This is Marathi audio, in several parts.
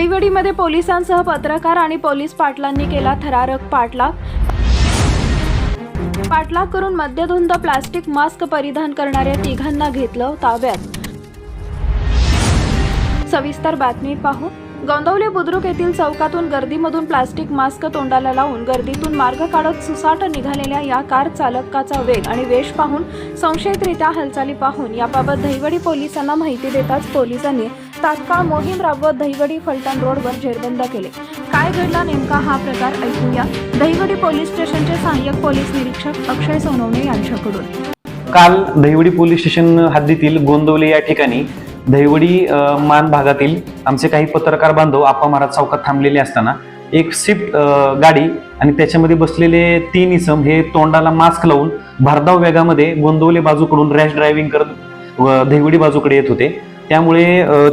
दहिवडीमध्ये पोलिसांसह पत्रकार आणि पोलीस पाटलांनी केला थरारक पाठलाग पाठलाग करून मद्यधुंद प्लास्टिक मास्क परिधान करणाऱ्या तिघांना घेतलं ताब्यात. सविस्तर बातमी पाहू. गोंदवले बुद्रुक येथील चौकातून गर्दीमधून प्लास्टिक मास्क तोंडाला लावून गर्दीतून मार्ग काढत सुसाट निघालेल्या या कार चालकाचा वेग आणि वेश पाहून संशयितरित्या हालचाली पाहून याबाबत दहिवडी पोलिसांना माहिती देताच पोलिसांनी तात्काळ मोहीम राबवत दहिगडी फलटण रोडवर जेरबंद केले. काय घडला नेमका हा प्रकार ऐकूया. दहिगडी पोलीस स्टेशनचे सहाय्यक पोलीस निरीक्षक अक्षय सोनवणे यांच्याकडून. काल दहिवडी पोलीस स्टेशन हद्दीतील गोंदवले या ठिकाणी दहिवडी मान भागातील आमचे काही पत्रकार बांधव आपा महाराज चौकात थांबलेले असताना एक स्विफ्ट गाडी आणि त्याच्यामध्ये बसलेले तीन इसम हे तोंडाला मास्क लावून भरधाव वेगामध्ये गोंदवले बाजूकडून रॅश ड्रायव्हिंग करत दहिवडी बाजूकडे येत होते. त्यामुळे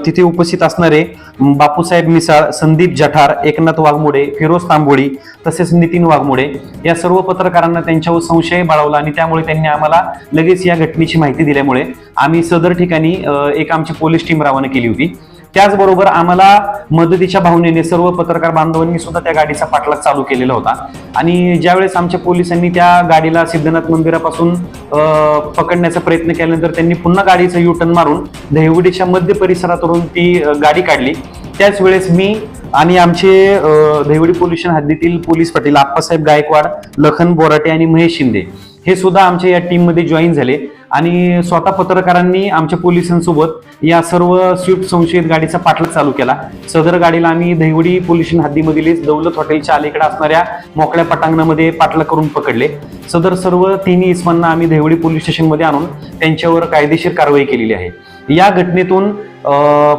तिथे उपस्थित असणारे बापूसाहेब मिसाळ संदीप जठार एकनाथ वाघमोडे फिरोज तांबोळी तसेच नितीन वाघमोडे या सर्व पत्रकारांना त्यांच्यावर संशय बाळवला आणि त्यामुळे त्यांनी आम्हाला लगेच या घटनेची माहिती दिल्यामुळे आम्ही सदर ठिकाणी एक आमची पोलीस टीम रवाना केली होती. त्याचबरोबर आम्हाला मदतीच्या भावनेने सर्व पत्रकार बांधवांनी सुद्धा त्या गाडीचा पाठलाग चालू केलेला होता. आणि ज्यावेळेस आमच्या पोलिसांनी त्या गाडीला सिद्धनाथ मंदिरापासून पकडण्याचा प्रयत्न केल्यानंतर त्यांनी पुन्हा गाडीचं युटर्न मारून दहिवडीच्या मध्य परिसरातून ती गाडी काढली. त्याच वेळेस मी आणि आमचे दहिवडी पोल्युशन हद्दीतील पोलीस पाटील आप्पासाहेब गायकवाड लखन बोराटे आणि महेश शिंदे हे सुद्धा आमच्या या टीममध्ये जॉईन झाले. आणि स्वतः पत्रकारांनी आमच्या पोलिसांसोबत या सर्व स्विफ्ट संशयित गाडीचा पाठलाग चालू केला. सदर गाडीला आम्ही दहिवडी पोलिशन हद्दीमधील दौलत हॉटेलच्या अलीकडे असणाऱ्या मोकळ्या पटांगणामध्ये पाठलाग करून पकडले. सदर सर्व तिन्ही इस्मांना आम्ही दहिवडी पोलीस स्टेशनमध्ये आणून त्यांच्यावर कायदेशीर कारवाई केलेली आहे. या घटनेतून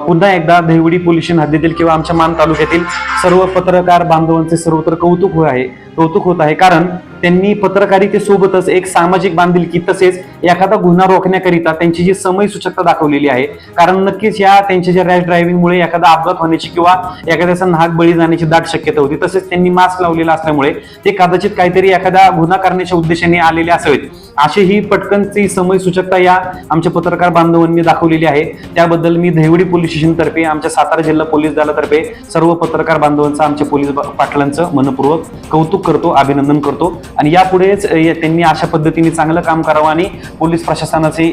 पुन्हा एकदा दहिवडी पोलिशन हद्दीतील किंवा आमच्या मान तालुक्यातील सर्व पत्रकार बांधवांचे सर्वत्र कौतुक होत आहे. कौतुक होत आहे. कारण त्यांनी पत्रकारितेसोबतच एक सामाजिक बांधिलकी तसेच एखादा गुन्हा रोखण्याकरिता त्यांची जी समय सूचकता दाखवलेली आहे. कारण नक्कीच या त्यांच्या ज्या रॅश ड्रायव्हिंगमुळे एखादा अपघात होण्याची किंवा एखाद्याचा नाक बळी जाण्याची दाट शक्यता होती तसेच त्यांनी मास्क लावलेला असल्यामुळे ते कदाचित काहीतरी एखादा गुन्हा करण्याच्या उद्देशाने आलेले असावेत. अशी ही पटकनची समय सूचकता या आमच्या पत्रकार बांधवांनी दाखवलेली आहे. त्याबद्दल मी दहिवडी पोलीस स्टेशनतर्फे आमच्या सातारा जिल्हा पोलीस दलातर्फे सर्व पत्रकार बांधवांचं आमच्या पोलीस पाटलांचं मनपूर्वक कौतुक करतो अभिनंदन करतो. आणि यापुढेच त्यांनी अशा पद्धतीने चांगलं काम करावं आणि पोलीस प्रशासनाची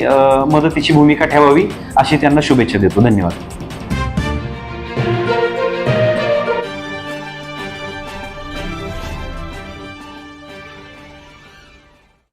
मदतीची भूमिका ठेवावी अशी त्यांना शुभेच्छा देतो. धन्यवाद.